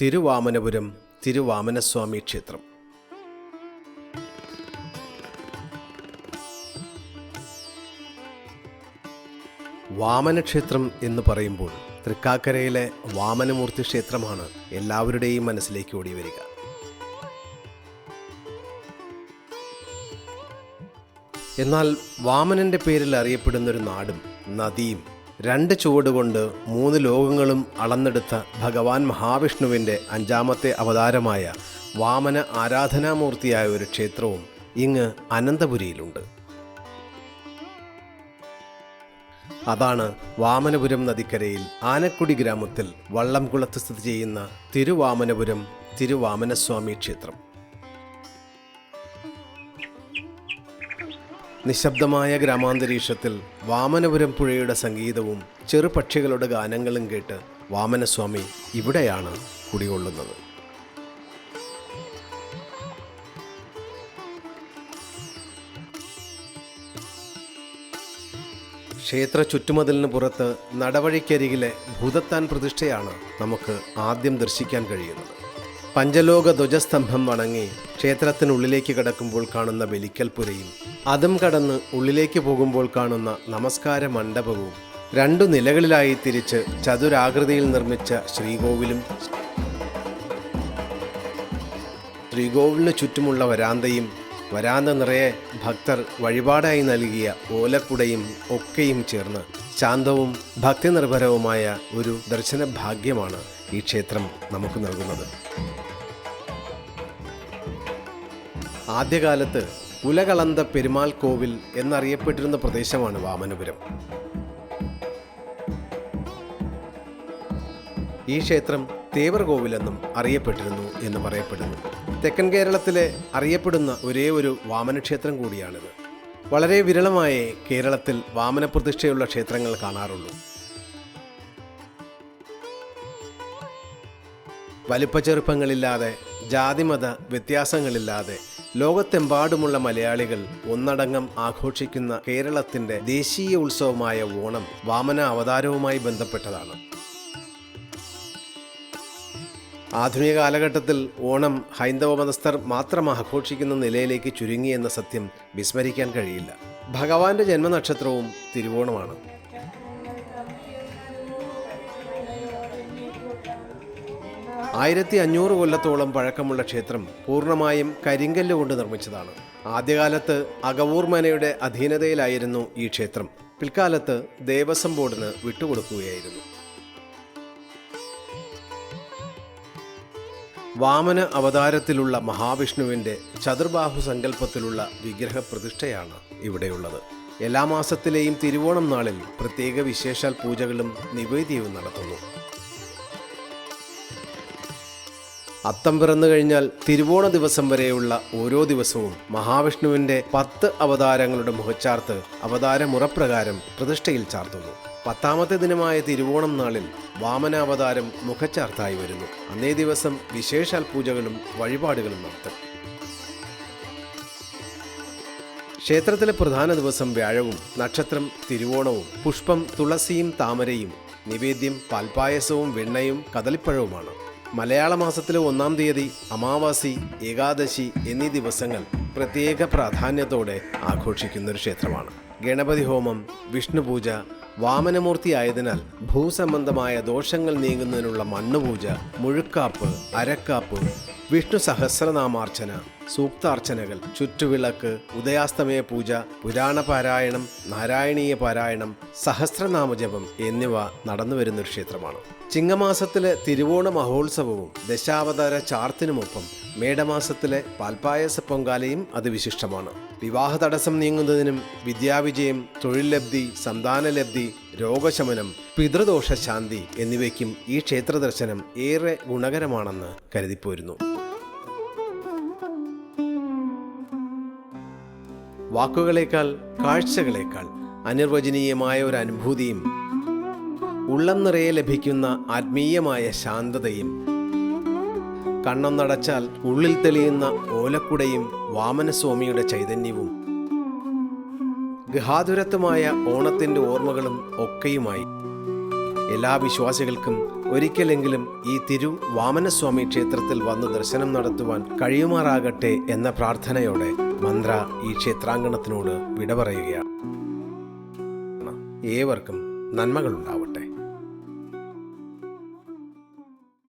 തിരുവാമനപുരം തിരുവാമനസ്വാമി ക്ഷേത്രം. വാമനക്ഷേത്രം എന്ന് പറയുമ്പോൾ തൃക്കാക്കരയിലെ വാമനമൂർത്തി ക്ഷേത്രമാണ് എല്ലാവരുടെയും മനസ്സിലേക്ക് ഓടി വരിക. എന്നാൽ വാമനന്റെ പേരിൽ അറിയപ്പെടുന്നൊരു നാടും നദിയും രണ്ട് ചുവടുകൊണ്ട് മൂന്ന് ലോകങ്ങളും അളന്നെടുത്ത ഭഗവാൻ മഹാവിഷ്ണുവിന്റെ അഞ്ചാമത്തെ അവതാരമായ വാമന ആരാധനാമൂർത്തിയായ ഒരു ക്ഷേത്രവും ഇങ്ങ് അനന്തപുരിയിലുണ്ട്. അതാണ് വാമനപുരം നദിക്കരയിൽ ആനക്കുടി ഗ്രാമത്തിൽ വള്ളംകുളത്ത് സ്ഥിതി ചെയ്യുന്ന തിരുവാമനപുരം തിരുവാമനസ്വാമി ക്ഷേത്രം. നിശബ്ദമായ ഗ്രാമാന്തരീക്ഷത്തിൽ വാമനപുരം പുഴയുടെ സംഗീതവും ചെറുപക്ഷികളുടെ ഗാനങ്ങളും കേട്ട് വാമനസ്വാമി ഇവിടെയാണ് കുടികൊള്ളുന്നത്. ക്ഷേത്ര ചുറ്റുമതിലിന് പുറത്ത് നടവഴിക്കരികിലെ ഭൂതത്താൻ പ്രതിഷ്ഠയാണ് നമുക്ക് ആദ്യം ദർശിക്കാൻ കഴിയുന്നത്. പഞ്ചലോക ധ്വജസ്തംഭം വണങ്ങി ക്ഷേത്രത്തിനുള്ളിലേക്ക് കടക്കുമ്പോൾ കാണുന്ന ബലിക്കൽപുരയും അതും കടന്ന് ഉള്ളിലേക്ക് പോകുമ്പോൾ കാണുന്ന നമസ്കാര മണ്ഡപവും രണ്ടു നിലകളിലായി തിരിച്ച് ചതുരാകൃതിയിൽ നിർമ്മിച്ച ശ്രീകോവിലും ശ്രീകോവിലിന് ചുറ്റുമുള്ള വരാന്തയും വരാന്ത നിറയെ ഭക്തർ വഴിപാടായി നൽകിയ ഓലക്കുടയും ഒക്കെയും ചേർന്ന് ശാന്തവും ഭക്തി നിർഭരവുമായ ഒരു ദർശന ഭാഗ്യമാണ് ഈ ക്ഷേത്രം നമുക്ക് നൽകുന്നത്. ആദ്യകാലത്ത് ഉലകളന്ത പെരുമാൾ കോവിൽ എന്നറിയപ്പെട്ടിരുന്ന പ്രദേശമാണ് വാമനപുരം. ഈ ക്ഷേത്രം തേവർ കോവിലെന്നും അറിയപ്പെട്ടിരുന്നു എന്ന് പറയപ്പെടുന്നു. തെക്കൻ കേരളത്തിലെ അറിയപ്പെടുന്ന ഒരേ ഒരു വാമനക്ഷേത്രം കൂടിയാണിത്. വളരെ വിരളമായേ കേരളത്തിൽ വാമനപ്രതിഷ്ഠയുള്ള ക്ഷേത്രങ്ങൾ കാണാറുള്ളൂ. വലിപ്പച്ചെറുപ്പങ്ങളില്ലാതെ ജാതിമത വ്യത്യാസങ്ങളില്ലാതെ ലോകത്തെമ്പാടുമുള്ള മലയാളികൾ ഒന്നടങ്കം ആഘോഷിക്കുന്ന കേരളത്തിന്റെ ദേശീയ ഉത്സവമായ ഓണം വാമന അവതാരവുമായി ബന്ധപ്പെട്ടതാണ്. ആധുനിക കാലഘട്ടത്തിൽ ഓണം ഹൈന്ദവ മതസ്ഥർ മാത്രം ആഘോഷിക്കുന്ന നിലയിലേക്ക് ചുരുങ്ങി എന്ന സത്യം വിസ്മരിക്കാൻ കഴിയില്ല. ഭഗവാന്റെ ജന്മനക്ഷത്രവും തിരുവോണമാണ്. ആയിരത്തി അഞ്ഞൂറ് കൊല്ലത്തോളം പഴക്കമുള്ള ക്ഷേത്രം പൂർണമായും കരിങ്കല്ല് കൊണ്ട് നിർമ്മിച്ചതാണ്. ആദ്യകാലത്ത് അകവൂർ മനയുടെ അധീനതയിലായിരുന്നു ഈ ക്ഷേത്രം. പിൽക്കാലത്ത് ദേവസ്വം ബോർഡിന് വിട്ടുകൊടുക്കുകയായിരുന്നു. വാമന അവതാരത്തിലുള്ള മഹാവിഷ്ണുവിന്റെ ചതുർബാഹു സങ്കല്പത്തിലുള്ള വിഗ്രഹ പ്രതിഷ്ഠയാണ് ഇവിടെയുള്ളത്. എല്ലാ മാസത്തിലെയും തിരുവോണം നാളിൽ പ്രത്യേക വിശേഷാൽ പൂജകളും നിവേദ്യവും നടത്തുന്നു. അത്തം പിറന്നു കഴിഞ്ഞാൽ തിരുവോണ ദിവസം വരെയുള്ള ഓരോ ദിവസവും മഹാവിഷ്ണുവിന്റെ പത്ത് അവതാരങ്ങളുടെ മുഖച്ചാർത്ത് അവതാരമുറപ്രകാരം പ്രതിഷ്ഠയിൽ ചാർത്തുന്നു. പത്താമത്തെ ദിനമായ തിരുവോണം നാളിൽ വാമനാവതാരം മുഖച്ചാർത്തായി വരുന്നു. അന്നേ ദിവസം വിശേഷാൽ പൂജകളും വഴിപാടുകളും നടത്തും. ക്ഷേത്രത്തിലെ പ്രധാന ദിവസം വ്യാഴവും നക്ഷത്രം തിരുവോണവും പുഷ്പം തുളസിയും താമരയും നിവേദ്യം പാൽപായസവും വെണ്ണയും കദളിപ്പഴവുമാണ്. മലയാള മാസത്തിലെ ഒന്നാം തീയതി അമാവാസി ഏകാദശി എന്നീ ദിവസങ്ങൾ പ്രത്യേക പ്രാധാന്യത്തോടെ ആഘോഷിക്കുന്ന ഒരു ക്ഷേത്രമാണ്. ഗണപതി ഹോമം വിഷ്ണുപൂജ വാമനമൂർത്തി ആയതിനാൽ ഭൂസംബന്ധമായ ദോഷങ്ങൾ നീങ്ങുന്നതിനുള്ള മണ്ണുപൂജ മുഴുക്കാപ്പ് അരക്കാപ്പ് വിഷ്ണു സഹസ്രനാമാർച്ചന സൂക്താർച്ചനകൾ ചുറ്റുവിളക്ക് ഉദയാസ്തമയ പൂജ പുരാണ പാരായണം നാരായണീയ പാരായണം സഹസ്രനാമജപം എന്നിവ നടന്നുവരുന്നൊരു ക്ഷേത്രമാണ്. ചിങ്ങമാസത്തിലെ തിരുവോണ മഹോത്സവവും ദശാവതാര ചാർത്തിനുമൊപ്പം മേടമാസത്തിലെ പാൽപ്പായസ പൊങ്കാലയും അതിവിശിഷ്ടമാണ് വിവാഹ തടസ്സം നീങ്ങുന്നതിനും വിദ്യാവിജയം തൊഴിൽ ലബ്ധി സന്താനലബ്ധി രോഗശമനം പിതൃദോഷ ശാന്തി എന്നിവയ്ക്കും ഈ ക്ഷേത്ര ദർശനം ഏറെ ഗുണകരമാണെന്ന് കരുതിപ്പോരുന്നു. വാക്കുകളേക്കാൾ കാഴ്ചകളേക്കാൾ അനിർവചനീയമായ ഒരു അനുഭൂതിയും ഉള്ളം നിറയെ ലഭിക്കുന്ന ആത്മീയമായ ശാന്തതയും കണ്ണൊന്നടച്ചാൽ ഉള്ളിൽ തെളിയുന്ന ഓലക്കുടയും വാമനസ്വാമിയുടെ ചൈതന്യവും ഗൃഹാതുരത്വമായ ഓണത്തിന്റെ ഓർമ്മകളും ഒക്കെയുമായി. എല്ലാ വിശ്വാസികൾക്കും ഒരിക്കലെങ്കിലും ഈ തിരു വാമനസ്വാമി ക്ഷേത്രത്തിൽ വന്ന് ദർശനം നടത്തുവാൻ കഴിയുമാറാകട്ടെ എന്ന പ്രാർത്ഥനയോടെ മന്ത്ര ഈ ക്ഷേത്രാങ്കണത്തിനോട് വിട പറയുകയാണ്. ഏവർക്കും നന്മകളുണ്ടാവട്ടെ.